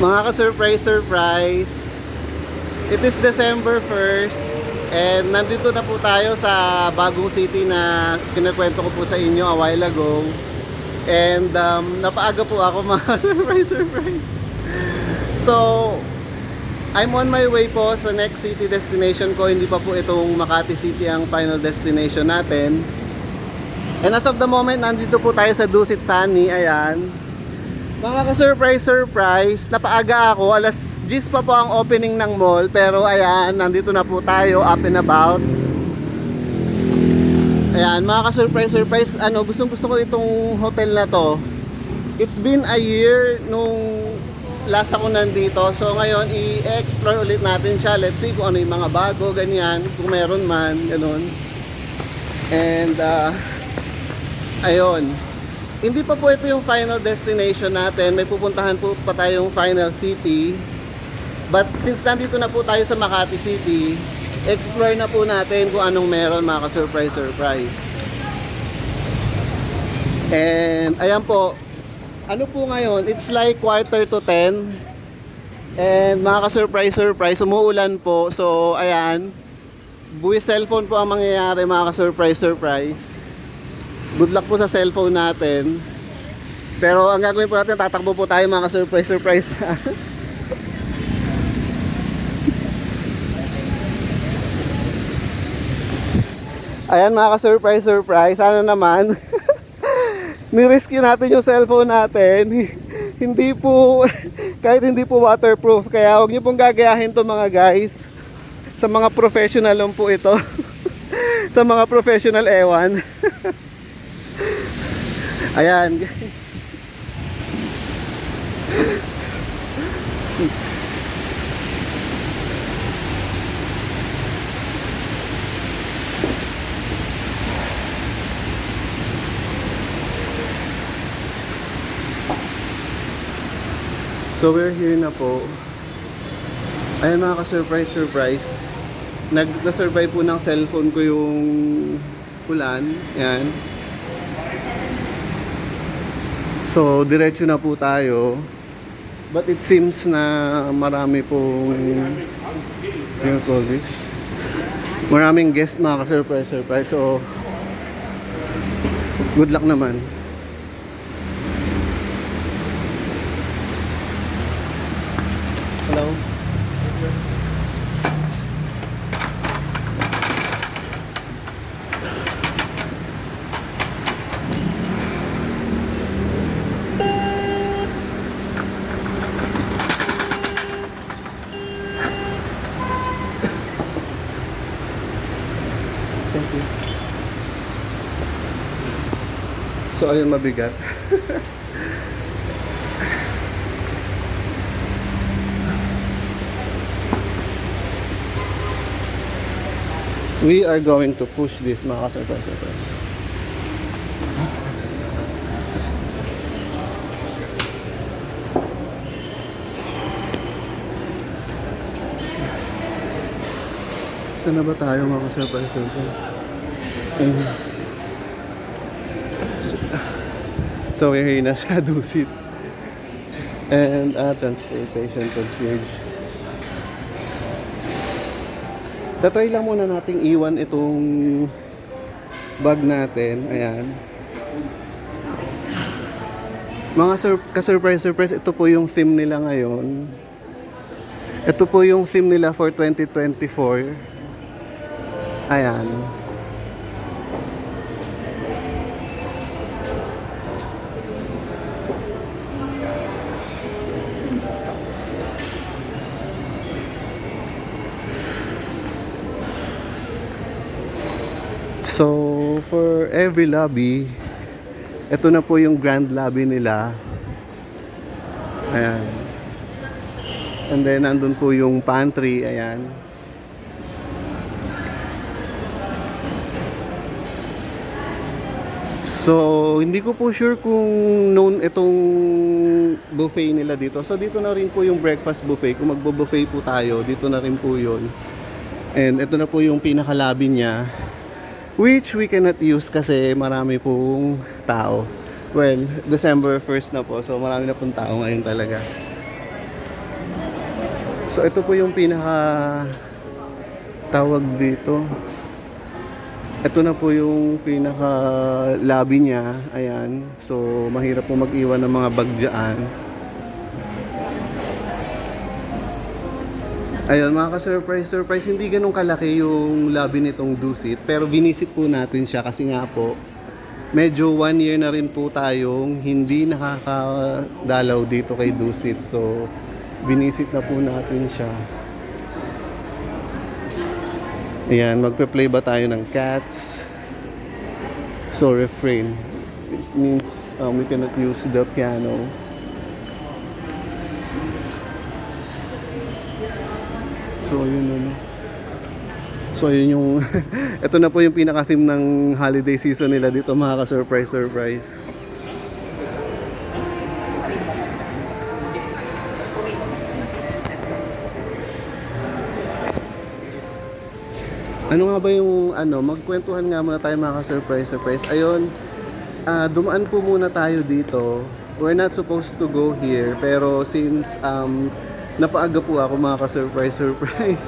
Mga ka-surprise, surprise. It is December 1st and nandito na po tayo sa bagong city na kinakwento ko po sa inyo a while ago. And um, napaaga po ako mga surprise, surprise. So, I'm on my way po sa next city destination ko. Hindi pa po itong Makati City ang final destination natin. And as of the moment, nandito po tayo sa Dusit Tani. Ayan. Mga ka-surprise, surprise. Napaaga ako. Alas 10 pa po ang opening ng mall. Pero ayan, nandito na po tayo up and about. Ayan, mga ka-surprise, surprise. Ano, gustong gusto ko itong hotel na to. It's been a year nung last ako nandito. So ngayon, i-explore ulit natin siya. Let's see kung ano yung mga bago, ganyan. Kung meron man, ganun. And, uh, ayun. Hindi pa po ito yung final destination natin. May pupuntahan po pa tayong final city. But since nandito na po tayo sa Makati City, explore na po natin kung anong meron mga ka-surprise surprise. And ayan po, ano po ngayon, it's like quarter to 10. And mga ka-surprise surprise, umuulan po. So ayan, buwi cellphone po ang mangyayari mga ka-surprise surprise. Good luck po sa cellphone natin. Pero ang gagawin po natin, tatakbo po tayo mga ka-surprise surprise. Ayan mga ka-surprise surprise, sana naman nirescue natin yung cellphone natin. hindi po kahit hindi po waterproof kaya huwag niyo pong gagayahin to mga guys. Sa mga professional po ito. sa mga professional ewan. Ayan. So we're here na po. Ayan mga ka-surprise, surprise. Nag na-survive po ng cellphone ko yung ulan. Ayan. So, diretso na po tayo. But it seems na marami pong call this? Maraming guest mga ka-surprise, surprise. So, good luck naman. Hello? Thank you. So ayun mabigat. We are going to push this mga ka-surprise surprise. Saan na ba tayo mga ka-surprise surprise? Ayun. So, so we're here na sa Dusit. And uh, transportation concierge. Tatry lang muna nating iwan itong bag natin. Ayan. Mga sur- ka-surprise surprise, ito po yung theme nila ngayon. Ito po yung theme nila for 2024. Ayan. So, for every lobby, ito na po yung grand lobby nila. Ayan. And then, nandun po yung pantry. Ayan. So, hindi ko po sure kung known itong buffet nila dito. So, dito na rin po yung breakfast buffet. Kung magbo-buffet po tayo, dito na rin po yun. And ito na po yung pinakalabi niya. Which we cannot use kasi marami pong tao. Well, December 1st na po. So, marami na pong tao ngayon talaga. So ito po yung pinaka tawag dito. Ito na po yung pinaka lobby niya. Ayan. So mahirap po mag-iwan ng mga bag Ayun mga ka-surprise, surprise, hindi ganun kalaki yung lobby nitong Dusit. Pero binisit po natin siya kasi nga po, medyo one year na rin po tayong hindi nakakadalaw dito kay Dusit. So, binisit na po natin siya. Ayan, magpe-play ba tayo ng cats? So, refrain. It means um, we cannot use the piano. So, yun ano. So, yun yung... ito na po yung pinaka-theme ng holiday season nila dito, mga ka-surprise, surprise. Ano nga ba yung ano, magkwentuhan nga muna tayo mga ka-surprise, surprise. Ayun, ah, dumaan po muna tayo dito. We're not supposed to go here, pero since um, napaaga po ako mga ka-surprise, surprise.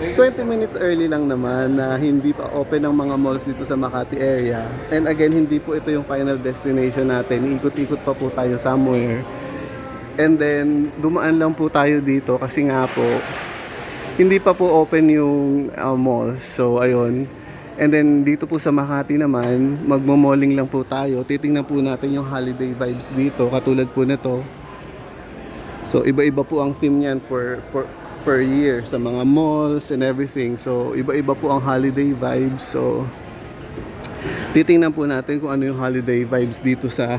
20 minutes early lang naman na hindi pa open ang mga malls dito sa Makati area. And again, hindi po ito yung final destination natin. Ikot-ikot pa po tayo somewhere. And then, dumaan lang po tayo dito kasi nga po, hindi pa po open yung uh, malls. So, ayun. And then, dito po sa Makati naman, magmo-malling lang po tayo. Titingnan po natin yung holiday vibes dito, katulad po nito. So, iba-iba po ang theme niyan per, per, per year sa mga malls and everything. So, iba-iba po ang holiday vibes. So, titingnan po natin kung ano yung holiday vibes dito sa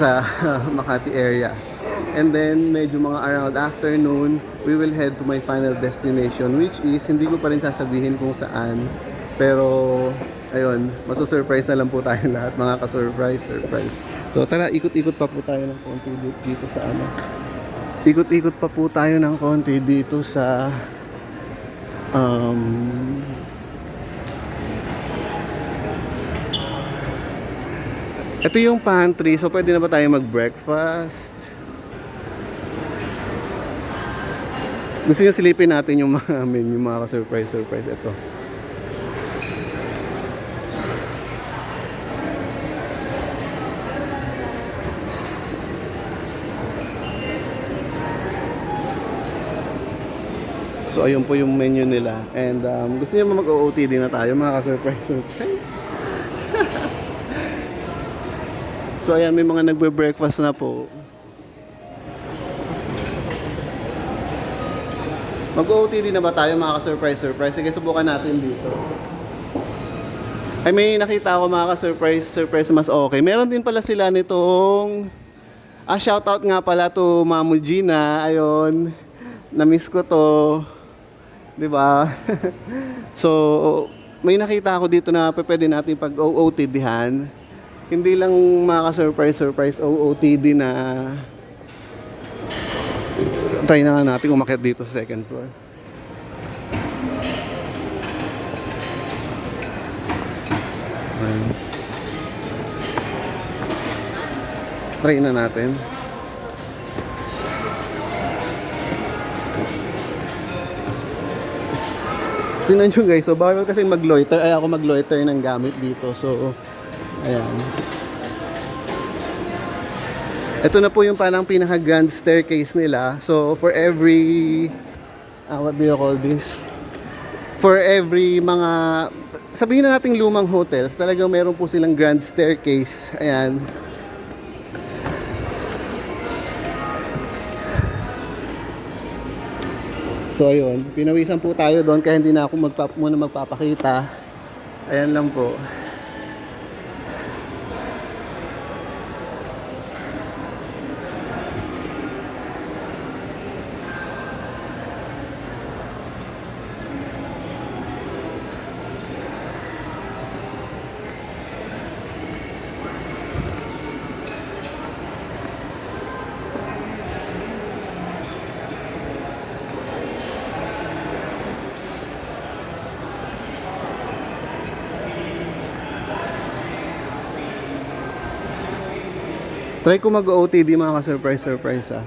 sa Makati area. And then, medyo mga around afternoon, we will head to my final destination, which is, hindi ko pa rin sasabihin kung saan. Pero, ayun, masusurprise na lang po tayo lahat, mga ka-surprise, surprise. So, tara, ikot-ikot pa po tayo ng konti di- dito sa ano. Ikot-ikot pa po tayo ng konti dito sa um, Ito yung pantry, so pwede na ba tayo mag-breakfast? Gusto nyo silipin natin yung mga menu, mga ka-surprise, surprise. Ito. So ayun po yung menu nila. And um, gusto niyo mag-OOTD na tayo, mga ka-surprise, surprise. So ayan, may mga nagbe-breakfast na po. Mag-OOTD na ba tayo mga ka-surprise surprise? Sige, subukan natin dito. Ay, may nakita ako mga ka-surprise surprise mas okay. Meron din pala sila nitong... Ah, shoutout nga pala to Mamu Gina. Ayun. Na-miss ko to. 'Di ba? so, may nakita ako dito na pwede natin pag-OOTDhan. Hindi lang mga ka-surprise surprise OOTD na try na natin umakyat dito sa second floor. Try na natin. Tingnan nyo guys, so bawal kasi mag-loiter, ay ako mag-loiter ng gamit dito. So, ayan. Ito na po yung parang pinaka grand staircase nila. So, for every, ah, what do you call this? For every mga, sabihin na nating lumang hotels, talagang meron po silang grand staircase. Ayan. So ayun, pinawisan po tayo doon kaya hindi na ako magpa- muna magpapakita. Ayan lang po. Try ko mag-OTD mga ka-surprise, surprise ah.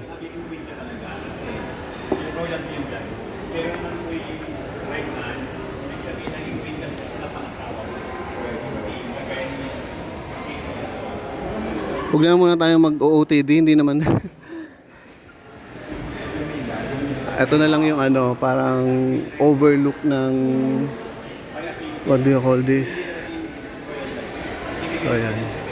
Huwag na muna tayo mag-OOTD, hindi naman. Ito na lang yung ano, parang overlook ng what do you call this? So, ayan.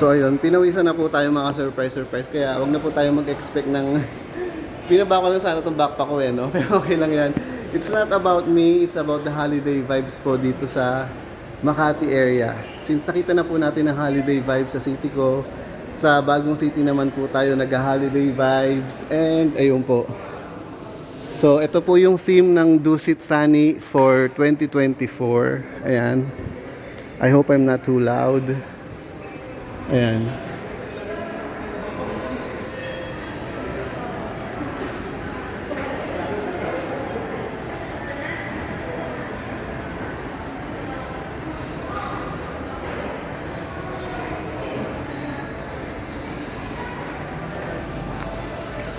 So ayun, pinawisan na po tayo mga surprise surprise kaya wag na po tayo mag-expect ng Pinaba ko lang sana itong backpack ko eh, no? Pero okay lang yan. It's not about me, it's about the holiday vibes po dito sa Makati area. Since nakita na po natin ang holiday vibes sa city ko, sa bagong city naman po tayo nag-holiday vibes and ayun po. So ito po yung theme ng Dusit Thani for 2024. Ayan. I hope I'm not too loud. Ayan.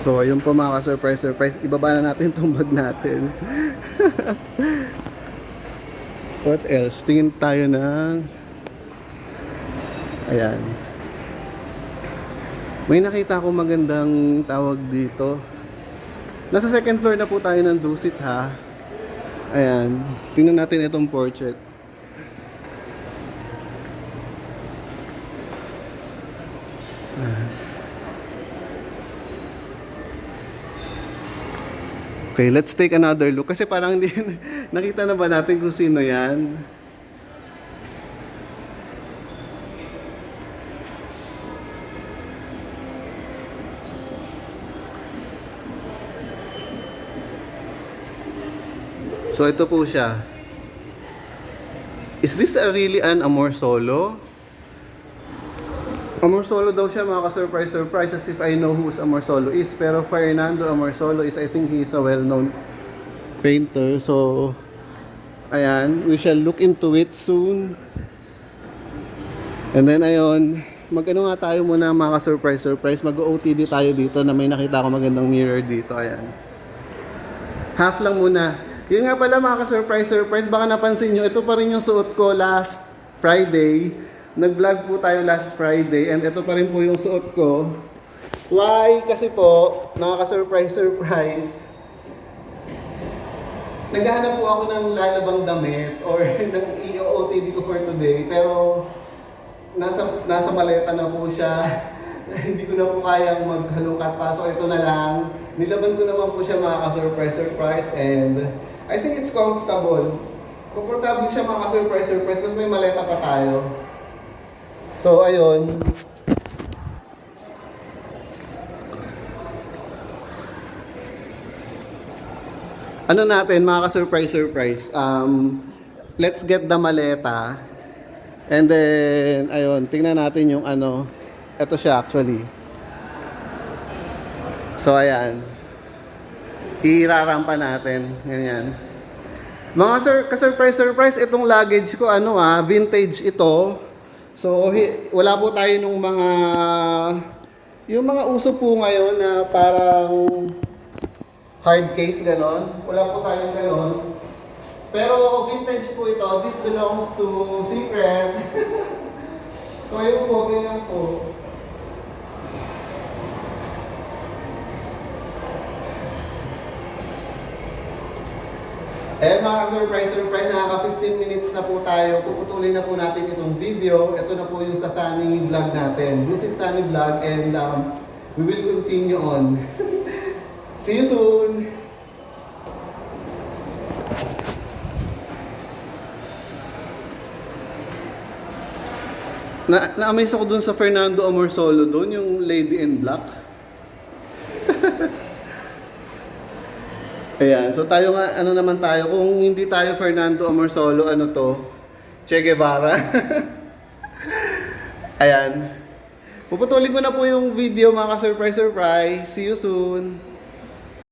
So, ayun po mga ka-surprise, surprise. Ibaba na natin itong bag natin. What else? Tingin tayo ng... Ayan. May nakita ko magandang tawag dito. Nasa second floor na po tayo ng Dusit ha. Ayan. Tingnan natin itong portrait. Okay, let's take another look. Kasi parang hindi, nakita na ba natin kung sino yan? So ito po siya. Is this a really an Amor Solo? Amor Solo daw siya mga ka-surprise surprise as if I know who Amor Solo is. Pero Fernando Amor Solo is I think he is a well-known painter. So, ayan, we shall look into it soon. And then ayun, mag-ano nga tayo muna mga ka-surprise surprise. Mag-OTD tayo dito na may nakita ko magandang mirror dito. Ayan. Half lang muna. Yun nga pala mga ka-surprise surprise. Baka napansin nyo, ito pa rin yung suot ko last Friday. Nag-vlog po tayo last Friday and ito pa rin po yung suot ko. Why? Kasi po, nakaka-surprise surprise. Naghahanap po ako ng lalabang damit or ng i-OOTD ko for today pero nasa nasa maleta na po siya. Hindi ko na po kayang maghalungkat pa. So ito na lang. Nilaban ko naman po siya mga ka-surprise surprise and I think it's comfortable. Komportable siya mga ka-surprise surprise kasi may maleta pa tayo. So, ayun. Ano natin, mga ka-surprise, surprise. Um, let's get the maleta. And then, ayun, tingnan natin yung ano. Ito siya actually. So, ayan. Irarampa natin. Ganyan. Mga sir, ka-surprise, surprise, itong luggage ko, ano ah, vintage ito. So, wala po tayo nung mga, yung mga uso po ngayon na parang hard case ganon. Wala po tayong ganon. Pero vintage po ito. This belongs to Secret. so, ayun po, ganyan po. Eh mga surprise surprise, nakaka 15 minutes na po tayo. Puputulin na po natin itong video. Ito na po yung sa Tani vlog natin. Visit Tani vlog and um, we will continue on. See you soon! Na na-amaze ako dun sa Fernando Amorsolo doon, yung Lady in Black. Ayan, so tayo nga, ano naman tayo, kung hindi tayo Fernando Amorsolo, ano to? Che Guevara. Ayan. Puputulin ko na po yung video mga ka-surprise surprise. See you soon.